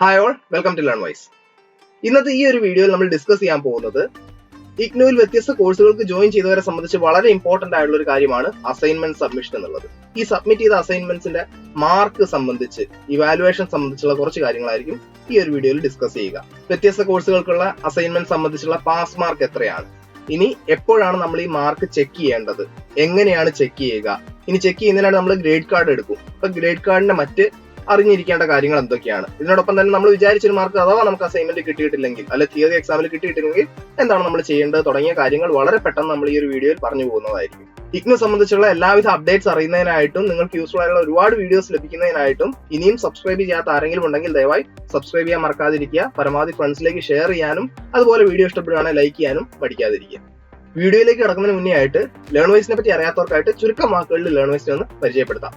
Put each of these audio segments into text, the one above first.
Hi all welcome to Learnwise ഇന്നത്തെ ഈ ഒരു വീഡിയോയിൽ നമ്മൾ ഡിസ്കസ് ചെയ്യാൻ പോകുന്നത് ഇഗ്നുവിൽ വ്യത്യസ്ത കോഴ്സുകൾക്ക് ജോയിൻ ചെയ്തവരെ സംബന്ധിച്ച് വളരെ ഇമ്പോർട്ടന്റ് ആയിട്ടുള്ള ഒരു കാര്യമാണ് അസൈൻമെന്റ് സബ്മിഷൻ എന്നുള്ളത്. ഈ സബ്മിറ്റ് ചെയ്ത അസൈൻമെന്റ്സിന്റെ മാർക്ക് സംബന്ധിച്ച് ഇവാലുവേഷൻ സംബന്ധിച്ചുള്ള കുറച്ച് കാര്യങ്ങളായിരിക്കും ഈ ഒരു വീഡിയോയിൽ ഡിസ്കസ് ചെയ്യുക. വ്യത്യസ്ത കോഴ്സുകൾക്കുള്ള അസൈൻമെന്റ് സംബന്ധിച്ചുള്ള പാസ് മാർക്ക് എത്രയാണ്? ഇനി എപ്പോഴാണ് നമ്മൾ ഈ മാർക്ക് ചെക്ക് ചെയ്യേണ്ടത്? എങ്ങനെയാണ് ചെക്ക് ചെയ്യുക? ഇനി ചെക്ക് ചെയ്യുന്നതിനാണ് നമ്മൾ ഗ്രേഡ് കാർഡ് എടുക്കും. അപ്പൊ ഗ്രേഡ് കാർഡിന്റെ മറ്റ് അറിഞ്ഞിരിക്കേണ്ട കാര്യങ്ങൾ എന്തൊക്കെയാണ്? ഇതിനോടൊപ്പം തന്നെ നമ്മൾ വിചാരിച്ചൊരു മാർക്ക് അഥവാ നമുക്ക് അസൈൻമെന്റ് കിട്ടിയിട്ടില്ലെങ്കിൽ അല്ലെ തിയറി എക്സാമിൽ കിട്ടിയിട്ടില്ലെങ്കിൽ എന്താണ് നമ്മൾ ചെയ്യേണ്ടത് തുടങ്ങിയ കാര്യങ്ങൾ വളരെ പെട്ടെന്ന് നമ്മൾ ഈ ഒരു വീഡിയോയിൽ പറഞ്ഞു പോകുന്നതായിരിക്കും. ഇഗ്നു സംബന്ധിച്ചുള്ള എല്ലാവിധ അപ്ഡേറ്റ്സ് അറിയുന്നതിനായിട്ടും നിങ്ങൾക്ക് യൂസ്ഫുൾ ആയിട്ടുള്ള ഒരുപാട് വീഡിയോസ് ലഭിക്കുന്നതിനായിട്ടും ഇനിയും സബ്സ്ക്രൈബ് ചെയ്യാത്ത ആരെങ്കിലും ഉണ്ടെങ്കിൽ ദയവായി സബ്സ്ക്രൈബ് ചെയ്യാൻ മറക്കാതിരിക്കുക. പരമാവധി ഫ്രണ്ട്സിലേക്ക് ഷെയർ ചെയ്യാനും അതുപോലെ വീഡിയോ ഇഷ്ടപ്പെടുകയാണെങ്കിൽ ലൈക്ക് ചെയ്യാനും പഠിക്കാതിരിക്കുക വീഡിയോയിലേക്ക് കിടക്കുന്നതിന് മുന്നേ ആയിട്ട് ലേൺ വൈസിനെ പറ്റി അറിയാത്തവർക്കായിട്ട് ചുരുക്കം വാക്കുകളിൽ ലേൺ വൈസിനെ ഒന്ന് പരിചയപ്പെടുത്താം.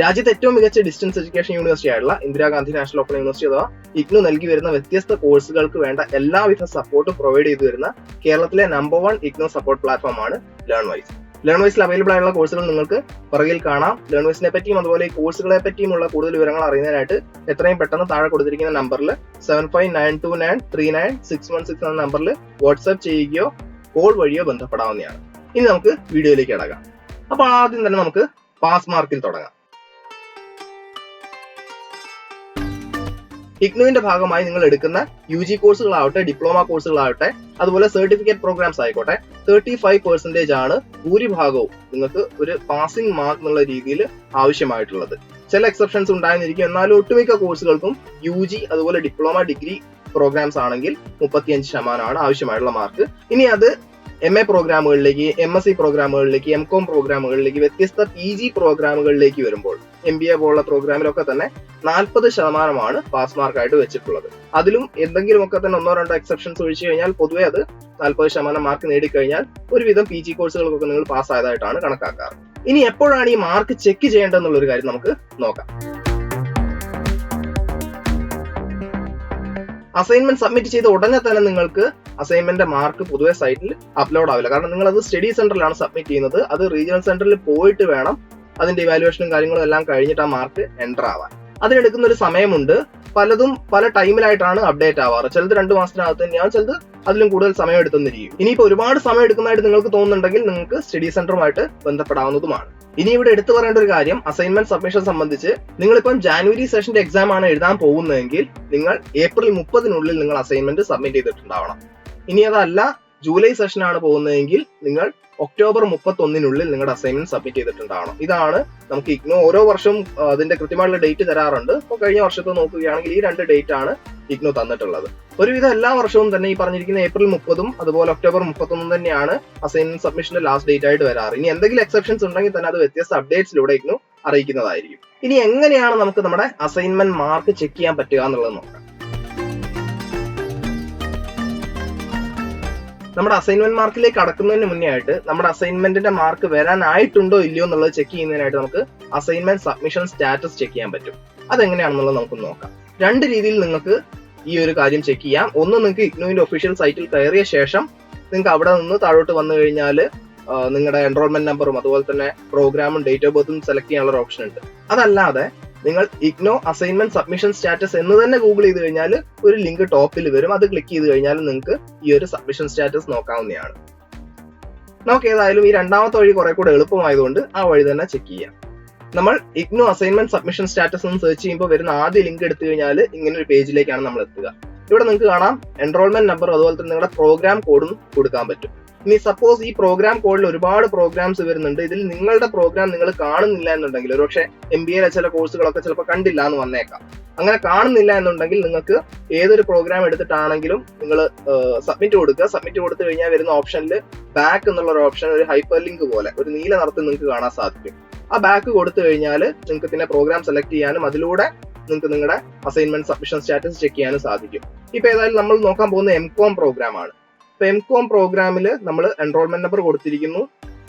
രാജ്യത്തെ ഏറ്റവും മികച്ച ഡിസ്റ്റൻസ് എഡ്യൂക്കേഷൻ യൂണിവേഴ്സിറ്റി ആയിട്ടുള്ള ഇന്ദിരാഗാന്ധി നാഷണൽ ഓപ്പൺ യൂണിവേഴ്സിറ്റി അഥവാ ഇഗ്നു നൽകി വരുന്ന വ്യത്യസ്ത കോഴ്സുകൾക്ക് വേണ്ട എല്ലാവിധ സപ്പോർട്ടും പ്രൊവൈഡ് ചെയ്തു വരുന്ന കേരളത്തിലെ number one IGNOU support platform ആണ് ലേൺ വൈസ് ലേൺ വൈസിൽ അവൈലബിൾ ആയുള്ള കോഴ്സുകൾ നിങ്ങൾക്ക് പുറകിൽ കാണാം. ലേൺ വൈസിനെ പറ്റിയും അതുപോലെ കോഴ്സുകളെ പറ്റിയുമുള്ള കൂടുതൽ വിവരങ്ങൾ അറിയുന്നതിനായിട്ട് എത്രയും പെട്ടെന്ന് താഴെ കൊടുത്തിരിക്കുന്ന നമ്പറിൽ seven five nine two nine three nine six one six എന്ന നമ്പറിൽ വാട്സ്ആപ്പ് ചെയ്യുകയോ കോൾ വഴിയോ ബന്ധപ്പെടാവുന്നതാണ്. ഇനി നമുക്ക് വീഡിയോയിലേക്ക് ഇടകാം അപ്പോൾ ആദ്യം തന്നെ നമുക്ക് പാസ് മാർക്കിൽ തുടങ്ങാം. ഇഗ്നുവിന്റെ ഭാഗമായി നിങ്ങൾ എടുക്കുന്ന യു ജി കോഴ്സുകളാവട്ടെ ഡിപ്ലോമ കോഴ്സുകളാവട്ടെ അതുപോലെ സർട്ടിഫിക്കറ്റ് പ്രോഗ്രാംസ് ആയിക്കോട്ടെ തേർട്ടി ഫൈവ് പെർസെന്റേജ് ആണ് ഭൂരിഭാഗവും നിങ്ങൾക്ക് ഒരു പാസിംഗ് മാർക്ക് എന്നുള്ള രീതിയിൽ ആവശ്യമായിട്ടുള്ളത്. ചില എക്സെപ്ഷൻസ് ഉണ്ടായിരുന്നിരിക്കും. എന്നാലും ഒട്ടുമിക്ക കോഴ്സുകൾക്കും യു ജി അതുപോലെ ഡിപ്ലോമ ഡിഗ്രി പ്രോഗ്രാംസ് ആണെങ്കിൽ മുപ്പത്തിയഞ്ച് ശതമാനമാണ് ആവശ്യമായിട്ടുള്ള മാർക്ക് ഇനി അത് എം എ പ്രോഗ്രാമുകളിലേക്ക് എം എസ് സി പ്രോഗ്രാമുകളിലേക്ക് എം കോം പ്രോഗ്രാമുകളിലേക്ക് വ്യത്യസ്ത പി ജി പ്രോഗ്രാമുകളിലേക്ക് വരുമ്പോൾ എം ബി എ പോലുള്ള പ്രോഗ്രാമിലൊക്കെ തന്നെ നാൽപ്പത് ശതമാനമാണ് പാസ് മാർക്കായിട്ട് വെച്ചിട്ടുള്ളത്. അതിലും എന്തെങ്കിലുമൊക്കെ തന്നെ ഒന്നോ രണ്ടോ എക്സെപ്ഷൻസ് ഒഴിച്ചു കഴിഞ്ഞാൽ പൊതുവേ അത് നാൽപ്പത് ശതമാനം മാർക്ക് നേടിക്കഴിഞ്ഞാൽ ഒരുവിധം പി ജി കോഴ്സുകൾക്കൊക്കെ നിങ്ങൾ പാസ് ആയതായിട്ടാണ് കണക്കാക്കാറ്. ഇനി എപ്പോഴാണ് ഈ മാർക്ക് ചെക്ക് ചെയ്യേണ്ടതെന്നുള്ളൊരു കാര്യം നമുക്ക് നോക്കാം. അസൈൻമെന്റ് സബ്മിറ്റ് ചെയ്ത ഉടനെ തന്നെ നിങ്ങൾക്ക് അസൈൻമെന്റ് മാർക്ക് പൊതുവെ സൈറ്റിൽ അപ്ലോഡ് ആവില്ല. കാരണം നിങ്ങൾ അത് സ്റ്റഡി സെന്ററിലാണ് സബ്മിറ്റ് ചെയ്യുന്നത്. അത് റീജിയണൽ സെന്ററിൽ പോയിട്ട് വേണം അതിന്റെ ഇവാലുവേഷനും കാര്യങ്ങളും എല്ലാം കഴിഞ്ഞിട്ട് ആ മാർക്ക് എന്റർ ആവാൻ. അതിനെടുക്കുന്ന ഒരു സമയമുണ്ട്. പലതും പല ടൈമിലായിട്ടാണ് അപ്ഡേറ്റ് ആവാറ്. ചിലത് രണ്ട് മാസത്തിനകത്ത് തന്നെയാണ് ചിലത് അതിലും കൂടുതൽ സമയം എടുത്തെന്നിരിക്കും ഇനിയിപ്പോൾ ഒരുപാട് സമയം എടുക്കുന്നതായിട്ട് നിങ്ങൾക്ക് തോന്നുന്നുണ്ടെങ്കിൽ നിങ്ങൾക്ക് സ്റ്റഡി സെന്ററുമായിട്ട് ബന്ധപ്പെടാവുന്നതുമാണ്. ഇനി ഇവിടെ എടുത്തു പറയേണ്ട ഒരു കാര്യം അസൈൻമെന്റ് സബ്മിഷൻ സംബന്ധിച്ച് നിങ്ങളിപ്പം ജാനുവരി സെഷന്റെ എക്സാം ആണ് എഴുതാൻ പോകുന്നതെങ്കിൽ നിങ്ങൾ ഏപ്രിൽ മുപ്പതിനുള്ളിൽ നിങ്ങൾ അസൈൻമെന്റ് സബ്മിറ്റ് ചെയ്തിട്ടുണ്ടാവണം. ഇനി അതല്ല ജൂലൈ സെഷനാണ് പോകുന്നതെങ്കിൽ നിങ്ങൾ ഒക്ടോബർ മുപ്പത്തൊന്നിനുള്ളിൽ നിങ്ങളുടെ അസൈൻമെന്റ് സബ്മിറ്റ് ചെയ്തിട്ടുണ്ടാവണം. ഇതാണ് നമുക്ക് ഇഗ്നോ ഓരോ വർഷവും അതിന്റെ കൃത്യമായിട്ടുള്ള ഡേറ്റ് തരാറുണ്ട്. അപ്പോൾ കഴിഞ്ഞ വർഷത്തെ നോക്കുകയാണെങ്കിൽ ഈ രണ്ട് ഡേറ്റ് ആണ് ഇഗ്നോ തന്നിട്ടുള്ളത്. ഒരുവിധം എല്ലാ വർഷവും തന്നെ ഈ പറഞ്ഞിരിക്കുന്ന ഏപ്രിൽ മുപ്പതും അതുപോലെ ഒക്ടോബർ മുപ്പത്തൊന്നും തന്നെയാണ് അസൈൻമെന്റ് സബ്മിഷന്റെ ലാസ്റ്റ് ഡേറ്റ് ആയിട്ട് വരാറ്. ഇനി എന്തെങ്കിലും എക്സെപ്ഷൻസ് ഉണ്ടെങ്കിൽ തന്നെ അത് വ്യത്യസ്ത അപ്ഡേറ്റ്സിലൂടെ ഇഗ്നോ അറിയിക്കുന്നതായിരിക്കും. ഇനി എങ്ങനെയാണ് നമുക്ക് നമ്മുടെ അസൈൻമെന്റ് മാർക്ക് ചെക്ക് ചെയ്യാൻ പറ്റുക എന്നുള്ളത് നോക്കാം. നമ്മുടെ അസൈൻമെന്റ് മാർക്കിലേക്ക് കടക്കുന്നതിന് മുന്നേ ആയിട്ട് നമ്മുടെ അസൈൻമെന്റിന്റെ മാർക്ക് വരാനായിട്ടുണ്ടോ ഇല്ലയോ എന്നുള്ളത് ചെക്ക് ചെയ്യുന്നതിനായിട്ട് നമുക്ക് അസൈൻമെന്റ് സബ്മിഷൻ സ്റ്റാറ്റസ് ചെക്ക് ചെയ്യാൻ പറ്റും. അതെങ്ങനെയാണെന്നുള്ളത് നമുക്ക് നോക്കാം. രണ്ട് രീതിയിൽ നിങ്ങൾക്ക് ഈ ഒരു കാര്യം ചെക്ക് ചെയ്യാം. ഒന്ന് നിങ്ങൾക്ക് ഇഗ്നുവിന്റെ ഒഫീഷ്യൽ സൈറ്റിൽ കയറിയ ശേഷം നിങ്ങൾക്ക് അവിടെ നിന്ന് താഴോട്ട് വന്നു കഴിഞ്ഞാൽ നിങ്ങളുടെ എൻറോൾമെന്റ് നമ്പറും അതുപോലെ തന്നെ പ്രോഗ്രാമും ഡേറ്റ് ഓഫ് ബർത്തും സെലക്ട് ചെയ്യാനുള്ള ഓപ്ഷൻ ഉണ്ട്. അതല്ലാതെ നിങ്ങൾ ഇഗ്നോ അസൈൻമെന്റ് സബ്മിഷൻ സ്റ്റാറ്റസ് എന്ന് തന്നെ ഗൂഗിൾ ചെയ്ത് കഴിഞ്ഞാൽ ഒരു ലിങ്ക് ടോപ്പിൽ വരും. അത് ക്ലിക്ക് ചെയ്ത് കഴിഞ്ഞാൽ നിങ്ങൾക്ക് ഈ ഒരു സബ്മിഷൻ സ്റ്റാറ്റസ് നോക്കാവുന്നതാണ്. നമുക്ക് ഏതായാലും ഈ രണ്ടാമത്തെ വഴി കുറെ കൂടെ എളുപ്പമായതുകൊണ്ട് ആ വഴി തന്നെ ചെക്ക് ചെയ്യാം. നമ്മൾ ഇഗ്നോ അസൈൻമെന്റ് സബ്മിഷൻ സ്റ്റാറ്റസ് എന്ന് സെർച്ച് ചെയ്യുമ്പോൾ വരുന്ന ആദ്യ ലിങ്ക് എടുത്തു കഴിഞ്ഞാൽ ഇങ്ങനെ ഒരു പേജിലേക്കാണ് നമ്മൾ എത്തുക. ഇവിടെ നിങ്ങൾക്ക് കാണാം എൻറോൾമെന്റ് നമ്പർ അതുപോലെ തന്നെ നിങ്ങളുടെ പ്രോഗ്രാം കോഡും കൊടുക്കാൻ പറ്റും. ഇനി സപ്പോസ് ഈ പ്രോഗ്രാം കോഡിൽ ഒരുപാട് പ്രോഗ്രാംസ് വരുന്നുണ്ട്. ഇതിൽ നിങ്ങളുടെ പ്രോഗ്രാം നിങ്ങൾ കാണുന്നില്ല എന്നുണ്ടെങ്കിൽ ഒരുപക്ഷെ എം ബി എയിലെ ചില കോഴ്സുകളൊക്കെ ചിലപ്പോൾ കണ്ടില്ല എന്ന് വന്നേക്കാം. അങ്ങനെ കാണുന്നില്ല എന്നുണ്ടെങ്കിൽ നിങ്ങൾക്ക് ഏതൊരു പ്രോഗ്രാം എടുത്തിട്ടാണെങ്കിലും നിങ്ങൾ സബ്മിറ്റ് കൊടുക്കുക. സബ്മിറ്റ് കൊടുത്തു കഴിഞ്ഞാൽ വരുന്ന ഓപ്ഷനിൽ ബാക്ക് എന്നുള്ള ഒരു ഓപ്ഷൻ ഒരു ഹൈപ്പർ ലിങ്ക് പോലെ ഒരു നീല നിറത്തിൽ നിങ്ങൾക്ക് കാണാൻ സാധിക്കും. ആ ബാക്ക് കൊടുത്തു കഴിഞ്ഞാൽ നിങ്ങൾക്ക് പിന്നെ പ്രോഗ്രാം സെലക്ട് ചെയ്യാനും അതിലൂടെ നിങ്ങൾക്ക് നിങ്ങളുടെ അസൈൻമെന്റ് സബ്മിഷൻ സ്റ്റാറ്റസ് ചെക്ക് ചെയ്യാനും സാധിക്കും. ഇപ്പൊ ഏതായാലും നമ്മൾ നോക്കാൻ പോകുന്ന എം കോം പ്രോഗ്രാം ആണ്. ഇപ്പൊ എം കോം പ്രോഗ്രാമിൽ നമ്മൾ എൻറോൾമെന്റ് നമ്പർ കൊടുത്തിരിക്കുന്നു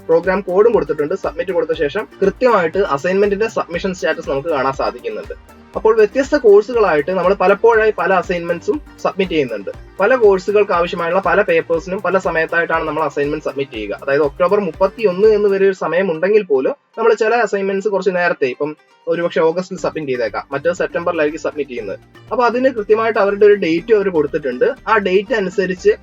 പ്രോഗ്രാം കോഡും കൊടുത്തിട്ടുണ്ട്. സബ്മിറ്റ് കൊടുത്ത ശേഷം കൃത്യമായിട്ട് അസൈൻമെന്റിന്റെ സബ്മിഷൻ സ്റ്റാറ്റസ് നമുക്ക് കാണാൻ സാധിക്കുന്നുണ്ട്. അപ്പോൾ വ്യത്യസ്ത കോഴ്സുകളായിട്ട് നമ്മൾ പലപ്പോഴായി പല അസൈൻമെന്റ്സും സബ്മിറ്റ് ചെയ്യുന്നുണ്ട്. പല കോഴ്സുകൾക്ക് ആവശ്യമായുള്ള പല പേപ്പേഴ്സിനും പല സമയത്തായിട്ടാണ് നമ്മൾ അസൈൻമെന്റ് സബ്മിറ്റ് ചെയ്യുക. അതായത് ഒക്ടോബർ മുപ്പത്തി ഒന്ന് എന്ന് വരെ ഒരു സമയം ഉണ്ടെങ്കിൽ പോലും നമ്മൾ ചില അസൈൻമെന്റ്സ് കുറച്ച് നേരത്തെ ഇപ്പം ഒരുപക്ഷെ ഓഗസ്റ്റിൽ സബ്മിറ്റ് ചെയ്തേക്കാം. മറ്റേ സെപ്റ്റംബറിലായിരിക്കും സബ്മിറ്റ് ചെയ്യുന്നത്. അപ്പൊ അതിന് കൃത്യമായിട്ട് അവരുടെ ഒരു ഡേറ്റ് അവർ കൊടുത്തിട്ടുണ്ട്. ആ ഡേറ്റ് അനുസരിച്ച്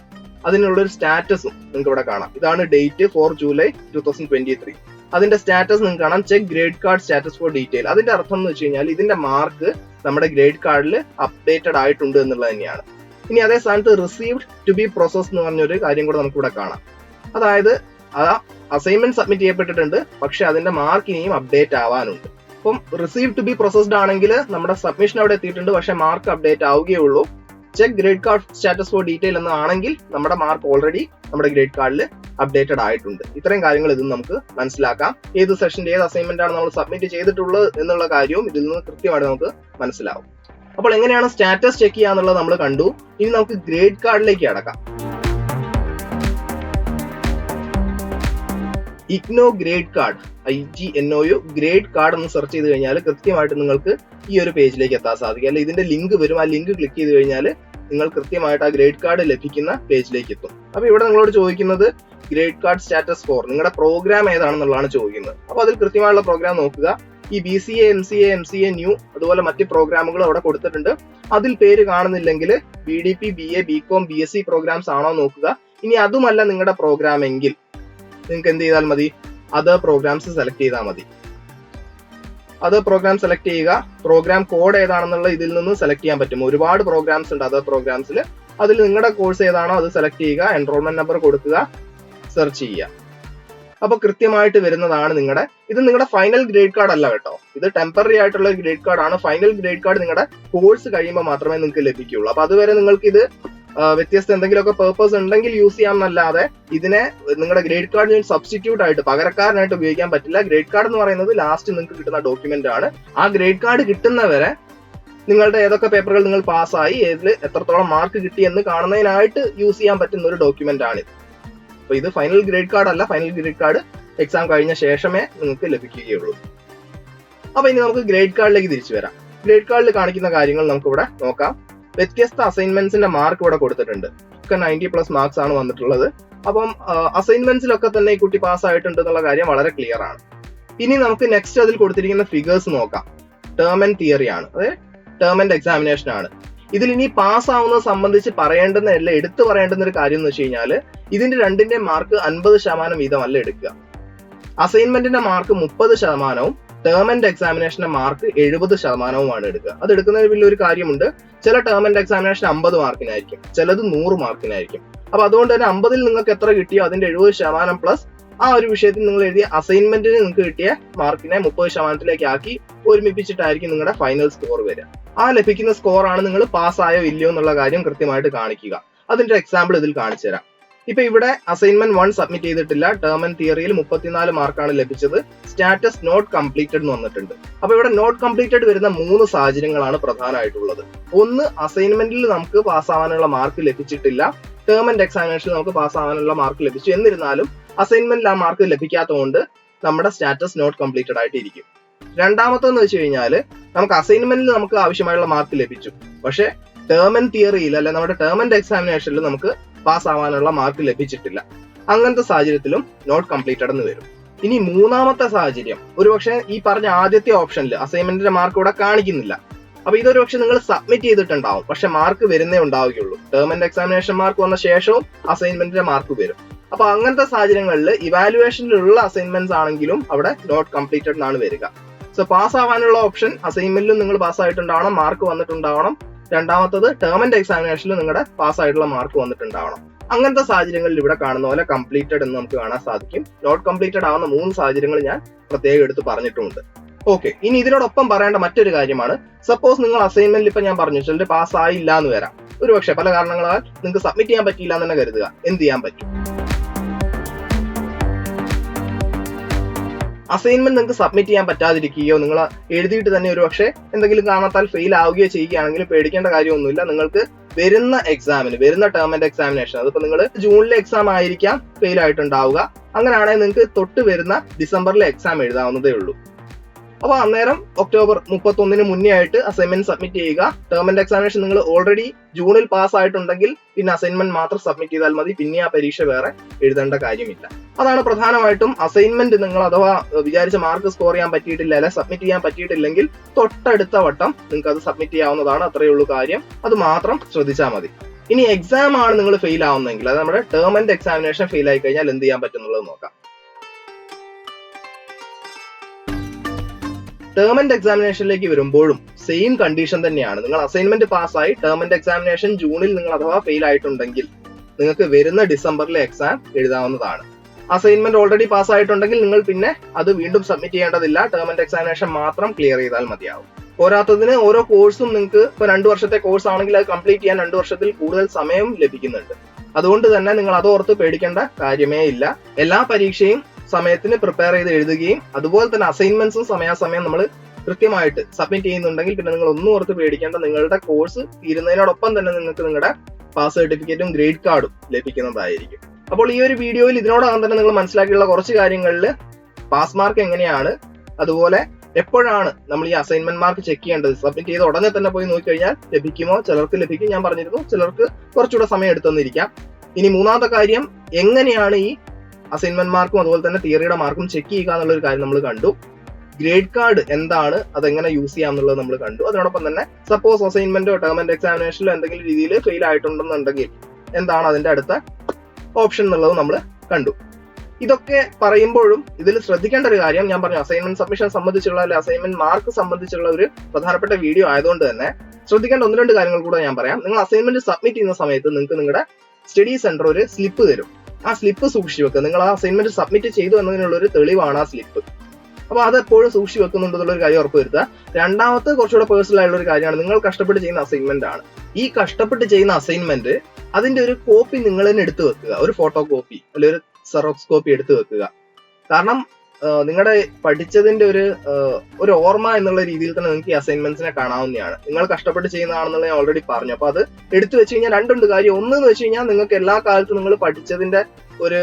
അതിനുള്ള ഒരു സ്റ്റാറ്റസും നിങ്ങൾക്ക് ഇവിടെ കാണാം. ഇതാണ് date four July two thousand twenty three അതിന്റെ സ്റ്റാറ്റസ് നിങ്ങൾക്ക് കാണാം. Check grade card status for detail അതിന്റെ അർത്ഥം എന്ന് വെച്ച് കഴിഞ്ഞാൽ ഇതിന്റെ മാർക്ക് നമ്മുടെ ഗ്രേഡ് കാർഡിൽ അപ്ഡേറ്റഡ് ആയിട്ടുണ്ട് എന്നുള്ളത് തന്നെയാണ്. ഇനി അതേ സ്ഥാനത്ത് റിസീവ്ഡ് ടു ബി പ്രോസസ് എന്ന് പറഞ്ഞൊരു കാര്യം കൂടെ നമുക്ക് ഇവിടെ കാണാം. അതായത് ആ അസൈൻമെന്റ് സബ്മിറ്റ് ചെയ്യപ്പെട്ടിട്ടുണ്ട്. പക്ഷെ അതിന്റെ മാർക്ക് ഇനിയും അപ്ഡേറ്റ് ആവാനുണ്ട്. അപ്പം റിസീവ് ടു ബി പ്രോസസ്ഡ് ആണെങ്കിൽ നമ്മുടെ സബ്മിഷൻ അവിടെ എത്തിയിട്ടുണ്ട്. പക്ഷെ മാർക്ക് അപ്ഡേറ്റ് ആവുകയുള്ളൂ check grade card status for detail എന്നാണെങ്കിൽ നമ്മുടെ മാർക്ക് ഓൾറെഡി നമ്മുടെ ഗ്രേഡ് കാർഡിൽ അപ്ഡേറ്റഡ് ആയിട്ടുണ്ട്. ഇത്രയും കാര്യങ്ങൾ ഇതിൽ നമുക്ക് മനസ്സിലാക്കാം. ഏത് സെഷന്റെ ഏത് അസൈൻമെന്റ് ആണ് നമ്മൾ സബ്മിറ്റ് ചെയ്തിട്ടുള്ളത് എന്നുള്ള കാര്യവും ഇതിൽ നിന്ന് കൃത്യമായിട്ട് നമുക്ക് മനസ്സിലാവും. അപ്പോൾ എങ്ങനെയാണ് സ്റ്റാറ്റസ് ചെക്ക് ചെയ്യുക എന്നുള്ളത് നമ്മൾ കണ്ടു. ഇനി നമുക്ക് ഗ്രേഡ് കാർഡിലേക്ക് അടക്കാം IGNOU grade card I G N O U grade card എന്ന് സെർച്ച് ചെയ്ത് കഴിഞ്ഞാൽ കൃത്യമായിട്ട് നിങ്ങൾക്ക് ഈ ഒരു പേജിലേക്ക് എത്താൻ സാധിക്കും. അല്ലെങ്കിൽ ഇതിന്റെ ലിങ്ക് വരും. ആ ലിങ്ക് ക്ലിക്ക് ചെയ്ത് കഴിഞ്ഞാൽ നിങ്ങൾ കൃത്യമായിട്ട് ആ ഗ്രേഡ് കാർഡ് ലഭിക്കുന്ന പേജിലേക്ക് എത്തും. അപ്പൊ ഇവിടെ നിങ്ങളോട് ചോദിക്കുന്നത് ഗ്രേഡ് കാർഡ് സ്റ്റാറ്റസ് ഫോർ നിങ്ങളുടെ പ്രോഗ്രാം ഏതാണെന്നുള്ളതാണ് ചോദിക്കുന്നത്. അപ്പൊ അതിൽ കൃത്യമായുള്ള പ്രോഗ്രാം നോക്കുക. ഈ B C A M C A M C A new അതുപോലെ മറ്റ് പ്രോഗ്രാമുകൾ അവിടെ കൊടുത്തിട്ടുണ്ട്. അതിൽ പേര് കാണുന്നില്ലെങ്കിൽ B D P B A B com B S C programs ആണോ നോക്കുക. ഇനി അതുമല്ല നിങ്ങളുടെ പ്രോഗ്രാം എങ്കിൽ നിങ്ങൾക്ക് എന്ത് ചെയ്താൽ മതി? അതർ പ്രോഗ്രാംസ് സെലക്ട് ചെയ്താൽ മതി. അതർ പ്രോഗ്രാം സെലക്ട് ചെയ്യുക. പ്രോഗ്രാം കോഡ് ഏതാണെന്നുള്ള ഇതിൽ നിന്ന് സെലക്ട് ചെയ്യാൻ പറ്റും. ഒരുപാട് പ്രോഗ്രാംസ് ഉണ്ട് അതർ പ്രോഗ്രാംസിൽ അതിൽ നിങ്ങളുടെ കോഴ്സ് ഏതാണോ അത് സെലക്ട് ചെയ്യുക എൻറോൾമെന്റ് നമ്പർ കൊടുക്കുക സെർച്ച് ചെയ്യുക. അപ്പൊ കൃത്യമായിട്ട് വരുന്നതാണ് നിങ്ങളുടെ ഇത് നിങ്ങളുടെ ഫൈനൽ ഗ്രേഡ് കാർഡ് അല്ല കേട്ടോ. ഇത് ടെമ്പററി ആയിട്ടുള്ള ഗ്രേഡ് കാർഡ് ആണ്. ഫൈനൽ ഗ്രേഡ് കാർഡ് നിങ്ങളുടെ കോഴ്സ് കഴിയുമ്പോൾ മാത്രമേ നിങ്ങൾക്ക് ലഭിക്കുകയുള്ളൂ. അപ്പൊ അതുവരെ നിങ്ങൾക്ക് ഇത് വ്യത്യസ്ത എന്തെങ്കിലുമൊക്കെ പേർപ്പസ് ഉണ്ടെങ്കിൽ യൂസ് ചെയ്യാമെന്നല്ലാതെ ഇതിനെ നിങ്ങളുടെ ഗ്രേഡ് കാർഡിന് സബ്സ്റ്റിറ്റ്യൂട്ട് ആയിട്ട് പകരക്കാരനായിട്ട് ഉപയോഗിക്കാൻ പറ്റില്ല. ഗ്രേഡ് കാർഡ് എന്ന് പറയുന്നത് ലാസ്റ്റ് നിങ്ങൾക്ക് കിട്ടുന്ന ഡോക്യുമെന്റ് ആണ്. ആ ഗ്രേഡ് കാർഡ് കിട്ടുന്നവരെ നിങ്ങളുടെ ഏതൊക്കെ പേപ്പറുകൾ നിങ്ങൾ പാസ്സായി ഏതിൽ എത്രത്തോളം മാർക്ക് കിട്ടി എന്ന് കാണുന്നതിനായിട്ട് യൂസ് ചെയ്യാൻ പറ്റുന്ന ഒരു ഡോക്യുമെന്റ് ആണ് ഇത്. അപ്പൊ ഇത് ഫൈനൽ ഗ്രേഡ് കാർഡ് അല്ല ഫൈനൽ ഗ്രേഡ് കാർഡ് എക്സാം കഴിഞ്ഞ ശേഷമേ നിങ്ങൾക്ക് ലഭിക്കുകയുള്ളൂ. അപ്പൊ ഇനി നമുക്ക് ഗ്രേഡ് കാർഡിലേക്ക് തിരിച്ചു വരാം. ഗ്രേഡ് കാർഡിൽ കാണിക്കുന്ന കാര്യങ്ങൾ നമുക്ക് ഇവിടെ നോക്കാം. വ്യത്യസ്ത അസൈൻമെന്റ്സിന്റെ മാർക്ക് ഇവിടെ കൊടുത്തിട്ടുണ്ട്. ഒക്കെ നയന്റി പ്ലസ് മാർക്സ് ആണ് വന്നിട്ടുള്ളത്. അപ്പം അസൈൻമെന്റ്സിലൊക്കെ തന്നെ ഈ കുട്ടി പാസ് ആയിട്ടുണ്ട് എന്നുള്ള കാര്യം വളരെ ക്ലിയർ ആണ്. ഇനി നമുക്ക് നെക്സ്റ്റ് അതിൽ കൊടുത്തിരിക്കുന്ന ഫിഗേഴ്സ് നോക്കാം. ടേം ആൻഡ് തിയറി ആണ്. അതായത് ടേം ആൻഡ് എക്സാമിനേഷൻ ആണ്. ഇതിൽ ഇനി പാസ് ആവുന്നത് സംബന്ധിച്ച് പറയേണ്ടുന്ന അല്ല എടുത്തു പറയേണ്ടുന്ന ഒരു കാര്യം എന്ന് വെച്ച് കഴിഞ്ഞാൽ ഇതിന്റെ രണ്ടിന്റെ മാർക്ക് അൻപത് ശതമാനം വീതമല്ല എടുക്കുക. അസൈൻമെന്റിന്റെ മാർക്ക് മുപ്പത് ശതമാനവും ടേം ആൻഡ് എക്സാമിനേഷന്റെ മാർക്ക് എഴുപത് ശതമാനവുമാണ് എടുക്കുക. അത് എടുക്കുന്നതിൽ വലിയൊരു കാര്യമുണ്ട്. ചില ടേം ആൻഡ് എക്സാമിനേഷൻ അമ്പത് മാർക്കിനായിരിക്കും. ചിലത് നൂറ് മാർക്കിനായിരിക്കും. അപ്പൊ അതുകൊണ്ട് തന്നെ അമ്പതിൽ നിങ്ങൾക്ക് എത്ര കിട്ടിയോ അതിന്റെ എഴുപത് ശതമാനം പ്ലസ് ആ ഒരു വിഷയത്തിൽ നിങ്ങൾ എഴുതിയ അസൈൻമെന്റിന് നിങ്ങൾക്ക് കിട്ടിയ മാർക്കിനെ മുപ്പത് ശതമാനത്തിലേക്ക് ആക്കി ഒരുമിപ്പിച്ചിട്ടായിരിക്കും നിങ്ങളുടെ ഫൈനൽ സ്കോർ വരിക. ആ ലഭിക്കുന്ന സ്കോറാണ് നിങ്ങൾ പാസ്സായോ ഇല്ലയോ എന്നുള്ള കാര്യം കൃത്യമായിട്ട് കാണിക്കുക. അതിന്റെ എക്സാമ്പിൾ ഇതിൽ കാണിച്ചു തരാം ഇപ്പൊ ഇവിടെ അസൈൻമെന്റ് വൺ സബ്മിറ്റ് ചെയ്തിട്ടില്ല. ടേം ആൻഡ് തിയറിയിൽ മുപ്പത്തിനാല് മാർക്കാണ് ലഭിച്ചത്. സ്റ്റാറ്റസ് നോട്ട് കംപ്ലീറ്റഡ് എന്ന് വന്നിട്ടുണ്ട്. അപ്പൊ ഇവിടെ നോട്ട് കംപ്ലീറ്റഡ് വരുന്ന മൂന്ന് സാഹചര്യങ്ങളാണ് പ്രധാനമായിട്ടുള്ളത്. ഒന്ന് അസൈൻമെന്റിൽ നമുക്ക് പാസ്സാവാനുള്ള മാർക്ക് ലഭിച്ചിട്ടില്ല. ടേം ആൻഡ് എക്സാമിനേഷനിൽ നമുക്ക് പാസ്സാവാനുള്ള മാർക്ക് ലഭിച്ചു. എന്നിരുന്നാലും അസൈൻമെന്റിൽ ആ മാർക്ക് ലഭിക്കാത്തതുകൊണ്ട് നമ്മുടെ സ്റ്റാറ്റസ് നോട്ട് കംപ്ലീറ്റഡ് ആയിട്ട് ഇരിക്കും രണ്ടാമത്തെന്ന് വെച്ച് കഴിഞ്ഞാൽ നമുക്ക് അസൈൻമെന്റിൽ നമുക്ക് ആവശ്യമായുള്ള മാർക്ക് ലഭിച്ചു. പക്ഷേ ടേം ആൻഡ് തിയറിയിൽ അല്ലെ നമ്മുടെ ടേം ആൻഡ് എക്സാമിനേഷനിൽ നമുക്ക് പാസ് ആവാനുള്ള മാർക്ക് ലഭിച്ചിട്ടില്ല. അങ്ങനത്തെ സാഹചര്യത്തിലും നോട്ട് കംപ്ലീറ്റഡ് എന്ന് വരും. ഇനി മൂന്നാമത്തെ സാഹചര്യം. ഒരുപക്ഷെ ഈ പറഞ്ഞ ആദ്യത്തെ ഓപ്ഷനിൽ അസൈൻമെന്റിന്റെ മാർക്ക് ഇവിടെ കാണിക്കുന്നില്ല. അപ്പൊ ഇതൊരു പക്ഷെ നിങ്ങൾ സബ്മിറ്റ് ചെയ്തിട്ടുണ്ടാവും. പക്ഷെ മാർക്ക് വരുന്നേ ഉണ്ടാവുകയുള്ളൂ. ടേം എക്സാമിനേഷൻ മാർക്ക് വന്ന ശേഷവും അസൈൻമെന്റിന്റെ മാർക്ക് വരും. അപ്പൊ അങ്ങനത്തെ സാഹചര്യങ്ങളിൽ ഇവാലുവേഷനിലുള്ള അസൈൻമെന്റ്സ് ആണെങ്കിലും അവിടെ നോട്ട് കംപ്ലീറ്റഡ് എന്നാണ് വരിക. സോ പാസ് ആവാനുള്ള ഓപ്ഷൻ അസൈൻമെന്റിലും നിങ്ങൾ പാസ് ആയിട്ടുണ്ടാവണം മാർക്ക് വന്നിട്ടുണ്ടാവണം. രണ്ടാമത്തത് ടേം ആൻഡ് എക്സാമിനേഷനിൽ നിങ്ങളുടെ പാസ് ആയിട്ടുള്ള മാർക്ക് വന്നിട്ടുണ്ടാവണം. അങ്ങനത്തെ സാഹചര്യങ്ങളിൽ ഇവിടെ കാണുന്ന പോലെ കംപ്ലീറ്റഡ് എന്ന് നമുക്ക് കാണാൻ സാധിക്കും. നോട്ട് കംപ്ലീറ്റഡ് ആവുന്ന മൂന്ന് സാഹചര്യങ്ങൾ ഞാൻ പ്രത്യേകം എടുത്ത് പറഞ്ഞിട്ടുമുണ്ട്. ഓക്കെ ഇനി ഇതിനോടൊപ്പം പറയേണ്ട മറ്റൊരു കാര്യമാണ്. സപ്പോസ് നിങ്ങൾ അസൈൻമെന്റിൽ ഇപ്പൊ ഞാൻ പറഞ്ഞു ചിലർ പാസ് ആയില്ല എന്ന് വരാം. ഒരുപക്ഷെ പല കാരണങ്ങളാൽ നിങ്ങൾക്ക് സബ്മിറ്റ് ചെയ്യാൻ പറ്റിയില്ല എന്ന് തന്നെ കരുതുക. എന്ത് ചെയ്യാൻ പറ്റും? അസൈൻമെന്റ് നിങ്ങൾക്ക് സബ്മിറ്റ് ചെയ്യാൻ പറ്റാതിരിക്കുകയോ നിങ്ങൾ എഴുതിയിട്ട് തന്നെ ഒരു പക്ഷേ എന്തെങ്കിലും കാരണത്താൽ ഫെയിൽ ആവുകയോ ചെയ്യുകയാണെങ്കിൽ പേടിക്കേണ്ട കാര്യമൊന്നുമില്ല. നിങ്ങൾക്ക് വരുന്ന എക്സാമിന് വരുന്ന ടേം ആൻഡ് എക്സാമിനേഷൻ അതിപ്പോ നിങ്ങൾ ജൂണിലെ എക്സാം ആയിരിക്കാം ഫെയിൽ ആയിട്ടുണ്ടാവുക. അങ്ങനെയാണെങ്കിൽ നിങ്ങൾക്ക് തൊട്ട് വരുന്ന ഡിസംബറിലെ എക്സാം എഴുതാവുന്നതേ ഉള്ളൂ. അപ്പൊ അന്നേരം ഒക്ടോബർ മുപ്പത്തൊന്നിന് മുന്നേ ആയിട്ട് അസൈൻമെന്റ് സബ്മിറ്റ് ചെയ്യുക. ടേം ആൻഡ് എക്സാമിനേഷൻ നിങ്ങൾ ഓൾറെഡി ജൂണിൽ പാസ് ആയിട്ടുണ്ടെങ്കിൽ പിന്നെ അസൈൻമെന്റ് മാത്രം സബ്മിറ്റ് ചെയ്താൽ മതി. പിന്നെ ആ പരീക്ഷ വേറെ എഴുതേണ്ട കാര്യമില്ല. അതാണ് പ്രധാനമായിട്ടും അസൈൻമെന്റ് നിങ്ങൾ അഥവാ വിചാരിച്ച മാർക്ക് സ്കോർ ചെയ്യാൻ പറ്റിയിട്ടില്ല അല്ലെ സബ്മിറ്റ് ചെയ്യാൻ പറ്റിയിട്ടില്ലെങ്കിൽ തൊട്ടടുത്ത വട്ടം നിങ്ങൾക്ക് അത് സബ്മിറ്റ് ചെയ്യാവുന്നതാണ്. അത്രയേ ഉള്ളൂ കാര്യം. അത് മാത്രം ശ്രദ്ധിച്ചാൽ മതി. ഇനി എക്സാം ആണ് നിങ്ങൾ ഫെയിൽ ആവുന്നതെങ്കിൽ അത് നമ്മുടെ ടേം ആൻഡ് എക്സാമിനേഷൻ ഫെയിൽ ആയി കഴിഞ്ഞാൽ എന്ത് ചെയ്യാൻ പറ്റുന്നുള്ളത് നോക്കാം. ടേം എക്സാമിനേഷനിലേക്ക് വരുമ്പോഴും സെയിം കണ്ടീഷൻ തന്നെയാണ്. നിങ്ങൾ അസൈൻമെന്റ് പാസ്സായി ടേം എക്സാമിനേഷൻ ജൂണിൽ നിങ്ങൾ അഥവാ ഫെയിൽ ആയിട്ടുണ്ടെങ്കിൽ നിങ്ങൾക്ക് വരുന്ന ഡിസംബറിലെ എക്സാം എഴുതാവുന്നതാണ്. അസൈൻമെന്റ് ഓൾറെഡി പാസ് ആയിട്ടുണ്ടെങ്കിൽ നിങ്ങൾ പിന്നെ അത് വീണ്ടും സബ്മിറ്റ് ചെയ്യേണ്ടതില്ല. ടേം എക്സാമിനേഷൻ മാത്രം ക്ലിയർ ചെയ്താൽ മതിയാവും. പോരാത്തതിന് ഓരോ കോഴ്സും നിങ്ങൾക്ക് ഇപ്പൊ രണ്ട് വർഷത്തെ കോഴ്സ് ആണെങ്കിൽ അത് കംപ്ലീറ്റ് ചെയ്യാൻ രണ്ട് വർഷത്തിൽ കൂടുതൽ സമയം ലഭിക്കുന്നുണ്ട്. അതുകൊണ്ട് തന്നെ നിങ്ങൾ അതോർത്ത് പേടിക്കേണ്ട കാര്യമേ ഇല്ല. എല്ലാ പരീക്ഷയും സമയത്തിന് പ്രിപ്പയർ ചെയ്ത് എഴുതുകയും അതുപോലെ തന്നെ അസൈൻമെന്റ്സും സമയാസമയം നമ്മൾ കൃത്യമായിട്ട് സബ്മിറ്റ് ചെയ്യുന്നുണ്ടെങ്കിൽ പിന്നെ നിങ്ങൾ ഒന്നും ഓർത്ത് പേടിക്കേണ്ട നിങ്ങളുടെ കോഴ്സ് തീരുന്നതിനോടൊപ്പം തന്നെ നിങ്ങൾക്ക് നിങ്ങളുടെ പാസ് സർട്ടിഫിക്കറ്റും ഗ്രേഡ് കാർഡും ലഭിക്കുന്നതായിരിക്കും. അപ്പോൾ ഈ ഒരു വീഡിയോയിൽ ഇതിനോടകം തന്നെ നിങ്ങൾ മനസ്സിലാക്കിയുള്ള കുറച്ച് കാര്യങ്ങളിൽ പാസ് മാർക്ക് എങ്ങനെയാണ് അതുപോലെ എപ്പോഴാണ് നമ്മൾ ഈ അസൈൻമെന്റ് മാർക്ക് ചെക്ക് ചെയ്യേണ്ടത്? സബ്മിറ്റ് ചെയ്ത ഉടനെ തന്നെ പോയി നോക്കിക്കഴിഞ്ഞാൽ ലഭിക്കുമോ? ചിലർക്ക് ലഭിക്കും ഞാൻ പറഞ്ഞിരുന്നു ചിലർക്ക് കുറച്ചുകൂടെ സമയം എടുത്തെന്നിരിക്കാം ഇനി മൂന്നാമത്തെ കാര്യം എങ്ങനെയാണ് ഈ അസൈൻമെന്റ് മാർക്കും അതുപോലെ തന്നെ തിയറിയുടെ മാർക്കും ചെക്ക് ചെയ്യുക എന്നുള്ള ഒരു കാര്യം നമ്മൾ കണ്ടു. ഗ്രേഡ് കാർഡ് എന്താണ് അതെങ്ങനെ യൂസ് ചെയ്യാം എന്നുള്ളത് നമ്മൾ കണ്ടു. അതിനോടൊപ്പം തന്നെ സപ്പോസ് അസൈൻമെന്റോ ടേം എക്സാമിനേഷനിലോ എന്തെങ്കിലും രീതിയിൽ ഫെയിൽ ആയിട്ടുണ്ടെന്നുണ്ടെങ്കിൽ എന്താണ് അതിന്റെ അടുത്ത ഓപ്ഷൻ എന്നുള്ളത് നമ്മൾ കണ്ടു. ഇതൊക്കെ പറയുമ്പോഴും ഇതിൽ ശ്രദ്ധിക്കേണ്ട ഒരു കാര്യം ഞാൻ പറഞ്ഞു അസൈൻമെന്റ് സബ്മിഷൻ സംബന്ധിച്ചുള്ള അല്ലെ അസൈൻമെന്റ് മാർക്ക് സംബന്ധിച്ചുള്ള ഒരു പ്രധാനപ്പെട്ട വീഡിയോ ആയതുകൊണ്ട് തന്നെ ശ്രദ്ധിക്കേണ്ട ഒന്ന് രണ്ട് കാര്യങ്ങൾ കൂടെ ഞാൻ പറയാം. നിങ്ങൾ അസൈൻമെന്റ് സബ്മിറ്റ് ചെയ്യുന്ന സമയത്ത് നിങ്ങൾക്ക് നിങ്ങളുടെ സ്റ്റഡി സെന്റർ ഒരു സ്ലിപ്പ് തരും. ആ സ്ലിപ്പ് സൂക്ഷിച്ചു വെക്കുക. നിങ്ങൾ ആ അസൈൻമെന്റ് സബ്മിറ്റ് ചെയ്തു എന്നതിനുള്ള ഒരു തെളിവാണ് ആ സ്ലിപ്പ് അപ്പൊ അത് എപ്പോഴും സൂക്ഷിച്ചു വെക്കുന്നുണ്ടെന്നുള്ള ഒരു കാര്യം ഉറപ്പുവരുത്തുക രണ്ടാമത്തെ കുറച്ചുകൂടെ പേഴ്സണൽ ആയിട്ടുള്ള ഒരു കാര്യമാണ്. നിങ്ങൾ കഷ്ടപ്പെട്ട് ചെയ്യുന്ന അസൈൻമെന്റ് ആണ്. ഈ കഷ്ടപ്പെട്ട് ചെയ്യുന്ന അസൈൻമെന്റ് അതിന്റെ ഒരു കോപ്പി നിങ്ങൾ തന്നെ എടുത്തു വെക്കുക. ഒരു ഫോട്ടോ കോപ്പി അല്ലെങ്കിൽ ഒരു സെറോക്സ് കോപ്പി എടുത്തു വെക്കുക. കാരണം നിങ്ങളുടെ പഠിച്ചതിന്റെ ഒരു ഒരു ഓർമ്മ എന്നുള്ള രീതിയിൽ തന്നെ നിങ്ങൾക്ക് ഈ അസൈൻമെന്റ്സിനെ കാണാവുന്നതാണ്. നിങ്ങൾ കഷ്ടപ്പെട്ട് ചെയ്യുന്നതാണെന്നുള്ള ഞാൻ ഓൾറെഡി പറഞ്ഞു. അപ്പൊ അത് എടുത്തു വെച്ച് കഴിഞ്ഞാൽ രണ്ടുണ്ട് കാര്യം. ഒന്ന് എന്ന് വെച്ച് കഴിഞ്ഞാൽ നിങ്ങൾക്ക് എല്ലാ കാലത്തും നിങ്ങൾ പഠിച്ചതിന്റെ ഒരു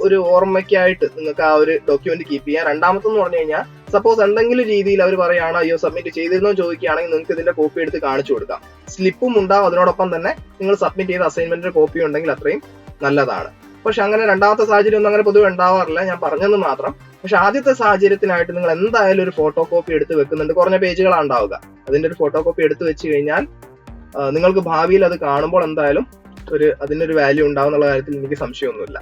ഒരു ഓർമ്മയ്ക്കായിട്ട് നിങ്ങൾക്ക് ആ ഒരു ഡോക്യുമെന്റ് കീപ്പ് ചെയ്യാം. രണ്ടാമത്തെന്ന് പറഞ്ഞു കഴിഞ്ഞാൽ സപ്പോസ് എന്തെങ്കിലും രീതിയിൽ അവർ പറയുകയാണ് അയ്യോ സബ്മിറ്റ് ചെയ്തിരുന്നോ ചോദിക്കുകയാണെങ്കിൽ നിങ്ങൾക്ക് ഇതിന്റെ കോപ്പി എടുത്ത് കാണിച്ചു കൊടുക്കാം. സ്ലിപ്പും ഉണ്ടാവും. അതിനോടൊപ്പം തന്നെ നിങ്ങൾ സബ്മിറ്റ് ചെയ്ത അസൈൻമെന്റിന്റെ കോപ്പി ഉണ്ടെങ്കിൽ അത്രയും നല്ലതാണ്. പക്ഷെ അങ്ങനെ രണ്ടാമത്തെ സാഹചര്യം ഒന്നും അങ്ങനെ പൊതുവെ ഉണ്ടാവാറില്ല. ഞാൻ പറഞ്ഞെന്ന് മാത്രം പക്ഷെ ആദ്യത്തെ സാഹചര്യത്തിനായിട്ട് നിങ്ങൾ എന്തായാലും ഒരു ഫോട്ടോ കോപ്പി എടുത്ത് വെക്കുന്നുണ്ട്. കുറഞ്ഞ പേജുകളാണ് ഉണ്ടാവുക. അതിന്റെ ഒരു ഫോട്ടോ കോപ്പി എടുത്ത് വെച്ച് കഴിഞ്ഞാൽ നിങ്ങൾക്ക് ഭാവിയിൽ അത് കാണുമ്പോൾ എന്തായാലും ഒരു അതിനൊരു വാല്യൂ ഉണ്ടാവും എന്നുള്ള കാര്യത്തിൽ എനിക്ക് സംശയമൊന്നുമില്ല.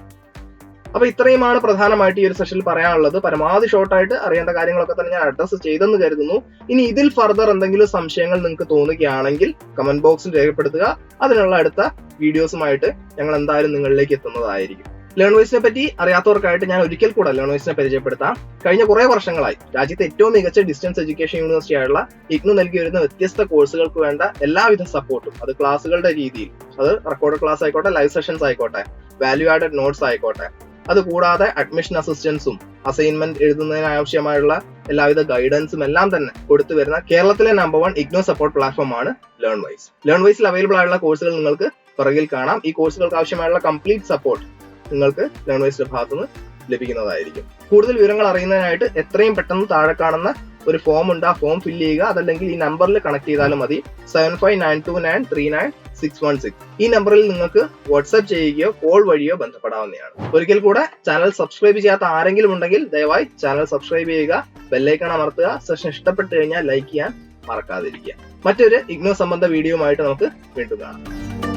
അപ്പൊ ഇത്രയുമാണ് പ്രധാനമായിട്ട് ഈ ഒരു സെഷനിൽ പറയാനുള്ളത്. പരമാവധി ഷോർട്ടായിട്ട് അറിയേണ്ട കാര്യങ്ങളൊക്കെ തന്നെ ഞാൻ അഡ്രസ്സ് ചെയ്തെന്ന് കരുതുന്നു. ഇനി ഇതിൽ ഫർദർ എന്തെങ്കിലും സംശയങ്ങൾ നിങ്ങൾക്ക് തോന്നുകയാണെങ്കിൽ കമന്റ് ബോക്സിൽ രേഖപ്പെടുത്തുക. അതിനുള്ള അടുത്ത വീഡിയോസുമായിട്ട് ഞങ്ങൾ എന്തായാലും നിങ്ങളിലേക്ക് എത്തുന്നതായിരിക്കും. ലേൺ വോയിസിനെ പറ്റി അറിയാത്തവർക്കായിട്ട് ഞാൻ ഒരിക്കൽ കൂടെ ലേൺ വോയിസിനെ പരിചയപ്പെടുത്താം. കഴിഞ്ഞ കുറെ വർഷങ്ങളായി രാജ്യത്തെ ഏറ്റവും മികച്ച ഡിസ്റ്റൻസ് എഡ്യൂക്കേഷൻ യൂണിവേഴ്സിറ്റി ആയുള്ള ഇഗ്നു നൽകി വരുന്ന വ്യത്യസ്ത കോഴ്സുകൾക്ക് വേണ്ട എല്ലാവിധ സപ്പോർട്ടും അത് ക്ലാസ്സുകളുടെ രീതിയിൽ അത് റെക്കോർഡ് ക്ലാസ് ആയിക്കോട്ടെ ലൈവ് സെഷൻസ് ആയിക്കോട്ടെ വാല്യൂ ആഡഡ് നോട്ട്സ് ആയിക്കോട്ടെ അതുകൂടാതെ അഡ്മിഷൻ അസിസ്റ്റൻസും അസൈൻമെന്റ് എഴുതുന്നതിന് ആവശ്യമായുള്ള എല്ലാവിധ ഗൈഡൻസും എല്ലാം തന്നെ കൊടുത്തു വരുന്ന കേരളത്തിലെ number one IGNOU support platform ആണ് ലേൺ വൈസ് ലേൺ വൈസിൽ അവൈലബിൾ ആയുള്ള കോഴ്സുകൾ നിങ്ങൾക്ക് പിറകിൽ കാണാം. ഈ കോഴ്സുകൾക്ക് ആവശ്യമായുള്ള കംപ്ലീറ്റ് സപ്പോർട്ട് നിങ്ങൾക്ക് വൈസിന്റെ ഭാഗത്തുനിന്ന് ലഭിക്കുന്നതായിരിക്കും. കൂടുതൽ വിവരങ്ങൾ അറിയുന്നതിനായിട്ട് എത്രയും പെട്ടെന്ന് താഴെ കാണുന്ന ഒരു ഫോം ഉണ്ട്. ആ ഫോം ഫില്ല് ചെയ്യുക. അതല്ലെങ്കിൽ ഈ നമ്പറിൽ കണക്ട് ചെയ്താലും മതി. Seven five nine two nine three nine six one six ഈ നമ്പറിൽ നിങ്ങൾക്ക് വാട്സ്ആപ്പ് ചെയ്യുകയോ കോൾ വഴിയോ ബന്ധപ്പെടാവുന്നതാണ്. ഒരിക്കൽ കൂടെ ചാനൽ സബ്സ്ക്രൈബ് ചെയ്യാത്ത ആരെങ്കിലും ഉണ്ടെങ്കിൽ ദയവായി ചാനൽ സബ്സ്ക്രൈബ് ചെയ്യുക. ബെല്ലൈക്കൺ അമർത്തുക. സെഷൻ ഇഷ്ടപ്പെട്ടു കഴിഞ്ഞാൽ ലൈക്ക് ചെയ്യാൻ മറക്കാതിരിക്കുക. മറ്റൊരു ഇഗ്നോ സംബന്ധ വീഡിയോയുമായിട്ട് നമുക്ക് വീണ്ടും കാണാം.